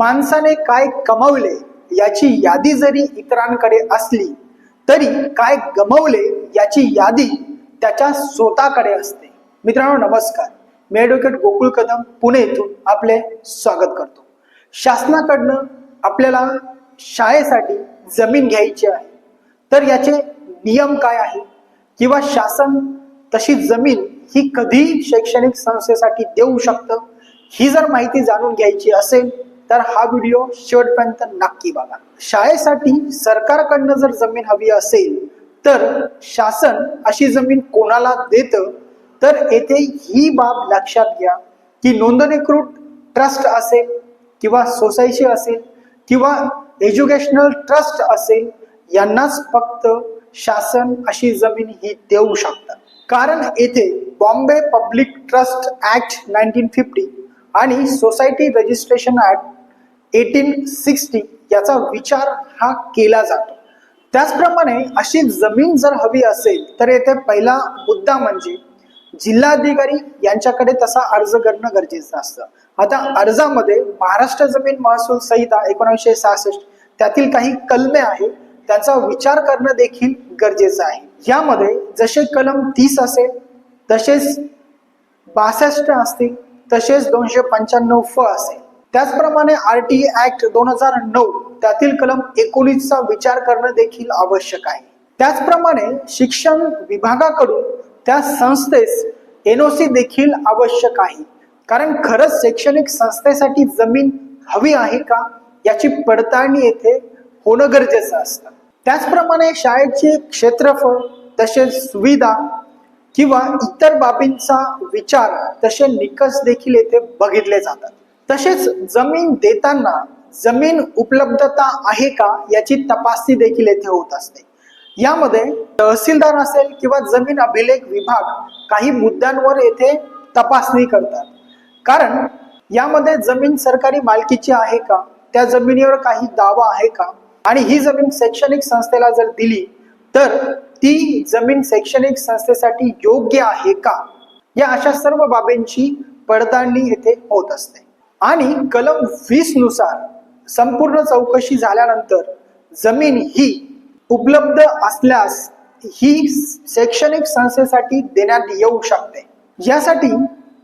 माणसाने काय कमावले याची यादी जरी इतरांकडे असली तरी काय गमवले याची यादी त्याच्या स्वतःकडे असते. मित्रांनो नमस्कार. मी ॲडव्होकेट गोकुळ कदम पुणे येथून आपले स्वागत करतो. शासनाकडनं आपल्याला शाळेसाठी जमीन घ्यायची आहे. तर याचे नियम काय आहे किंवा शासन तशी जमीन ही कधी शैक्षणिक संस्थेसाठी देऊ शकतं? ही जर माहिती जाणून घ्यायची असेल तर हा व्हिडिओ शेवटपर्यंत नक्की बघा. शाळेसाठी सरकारकडनं जर जमीन हवी असेल तर शासन अशी जमीन कोणाला देतं? तर येथे ही बाब लक्षात घ्या की नोंदणीकृत ट्रस्ट असेल किंवा सोसायटी असेल किंवा एज्युकेशनल ट्रस्ट असेल यांनाच फक्त शासन अशी जमीन ही देऊ शकतात कारण येथे Bombay public trust act nineteen fifty आणि society registration act eighteen sixty याचा विचार हा केला जातो. त्याचप्रमाणे अशी जमीन जर हवी असेल तर येथे पहिला मुद्दा म्हणजे जिल्हाधिकारी यांच्याकडे तसा अर्ज करणं गरजेचं असतं. आता अर्जामध्ये महाराष्ट्र जमीन महसूल संहिता एकोणीसशे सहासष्ट त्यातील काही कलमे आहेत त्यांचा विचार करणं देखील गरजेचं आहे. यामध्ये जसे कलम तीस असेल तसेच बासष्ट असतील तसेच दोनशे पंच्याण्णव फ असेल. त्याचप्रमाणे आर टी ऍक्ट दोन हजार नऊ त्यातील कलम एकोणीसचा विचार करणं देखील आवश्यक आहे. त्याचप्रमाणे शिक्षण विभागाकडून त्या संस्थेस एनओसी देखील आवश्यक आहे. कारण खरंच शैक्षणिक संस्थेसाठी जमीन हवी आहे का? याची पडताळणी येथे होणं गरजेचं असतं. त्याचप्रमाणे शाळेचे क्षेत्रफळ तसेच सुविधा किंवा इतर बाबींचा विचार तसे निकष देखील येथे बघितले जातात. तसेच जमीन देताना जमीन उपलब्धता आहे का याची तपासणी देखील येथे होत असते. यामध्ये तहसीलदार असेल किंवा जमीन अभिलेख विभाग काही मुद्द्यांवर येथे तपासणी करतात. कारण यामध्ये जमीन सरकारी मालकीची आहे का? त्या जमिनीवर काही दावा आहे का? आणि ही जमीन शैक्षणिक संस्थेला जर दिली तर ती जमीन शैक्षणिक संस्थेसाठी योग्य आहे का? या अशा सर्व बाबींची पडताळणी येथे होत असते. आणि कलम वीसनुसार संपूर्ण चौकशी झाल्यानंतर जमीन ही उपलब्ध असल्यास ही शैक्षणिक संस्थेसाठी देण्यात येऊ शकते. यासाठी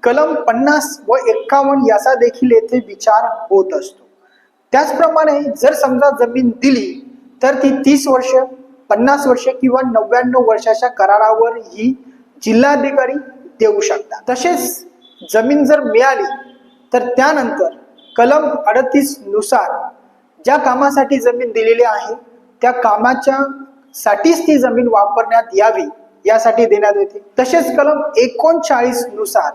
कलम पन्नास व एक्कावन्न याचा देखील येथे विचार होत असतो. त्याचप्रमाणे जर समजा जमीन दिली तर ती तीस वर्ष पन्नास वर्ष किंवा नव्याण्णव वर्षाच्या करारावर ही जिल्हाधिकारी देऊ शकतात. तसेच जमीन जर मिळाली तर त्यानंतर कलम अडतीसनुसार ज्या कामासाठी जमीन दिलेली आहे त्या कामाच्या साठीच ती जमीन वापरण्यात यावी यासाठी देण्यात येते. तसेच कलम एकोणचाळीसनुसार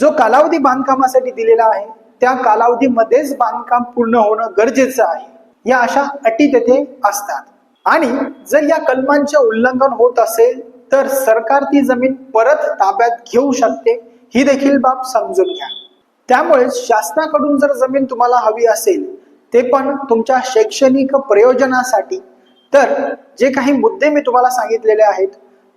जो कालावधी बांधकामासाठी दिलेला आहे त्या कालावधीमध्येच बांधकाम पूर्ण होणं गरजेचं आहे. या अशा अटी तेथे असतात. आणि जर या कलमांचे उल्लंघन होत असेल तर सरकार ती जमीन परत ताब्यात घेऊ शकते. ही देखील बाब समजून घ्या. त्यामुळे शासनाकडून जर जमीन तुम्हाला हवी असेल ते पण तुमच्या शैक्षणिक प्रयोजनासाठी. तर जे काही मुद्दे मी तुम्हाला सांगितलेले आहेत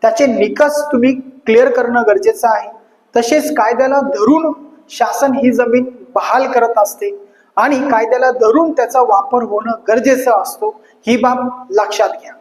त्याचे निकष तुम्ही क्लिअर करणं गरजेचं आहे. तसेच कायद्याला धरून शासन ही जमीन बहाल करत असते आणि कायद्याला धरून त्याचा वापर होणं गरजेचं असतो ही बाब लक्षात घ्या.